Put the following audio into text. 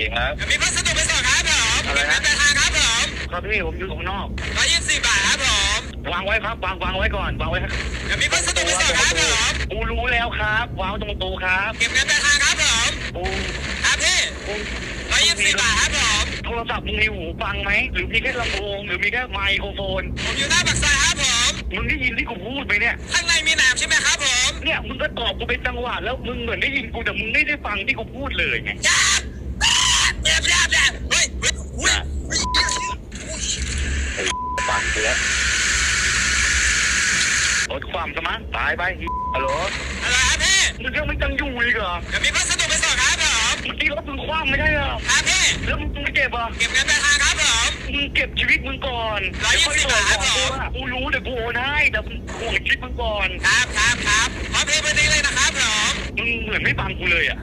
ดีครับมีพัสดุไปส่งครับผมอะไรนะเดินทางครับผมครับพี่ผมอยู่ข้างนอกร้อยยี่สิบบาทครับผมวางไว้ครับวางวางไว้ก่อนวางไว้ครับเดี๋ยวมีพัสดุไปส่งครับผมกูรู้แล้วครับวางไว้ตรงประตูครับเก็บเงินเดินทางครับผมกูครับพี่กูร้อยยี่สิบบาทครับผมโทรศัพท์มึงมีหูฟังไหมหรือมีแค่ลำโพงหรือมีแค่ไมโครโฟนผมอยู่หน้าปากซอยครับผมมึงได้ยินที่กูพูดไหมเนี่ยข้างในมีหนามใช่ไหมครับผมเนี่ยมึงก็ตอบกูเป็นจังหวะแล้วมึงเหมือนได้ยินกูแต่มึงไม่ได้ฟังที่กูพูดเลยไง จ้าเบียบเบียบเบียบเฮ้ยเฮ้ยเฮ้ยเฮ้ย ฟังไปแล้วลดความสมั้งตายไปฮัลโหลอะไรครับพี่มึงยังไม่ตั้งอยู่อีกเหรอเดี๋ยวมีพัสดุไปส่งครับผมเมื่อกี้รถมึงคว่ำไม่ใช่เหรอครับพี่แล้วมึงไม่เจ็บเหรอะเก็บเงินเดินทางครับผมมึงเก็บชีวิตมึงก่อนร้อยยี่สิบบาทครับเดี๋ยวผมค่อยส่งของกูอะกูรู้เดี๋ยวกูโอนให้แต่มึงห่วงชีวิตมึงก่อนครับครับครับพร้อมเพย์พอดีเลยนะครับผมมึงเหมือนไม่ฟังกูเลยอะ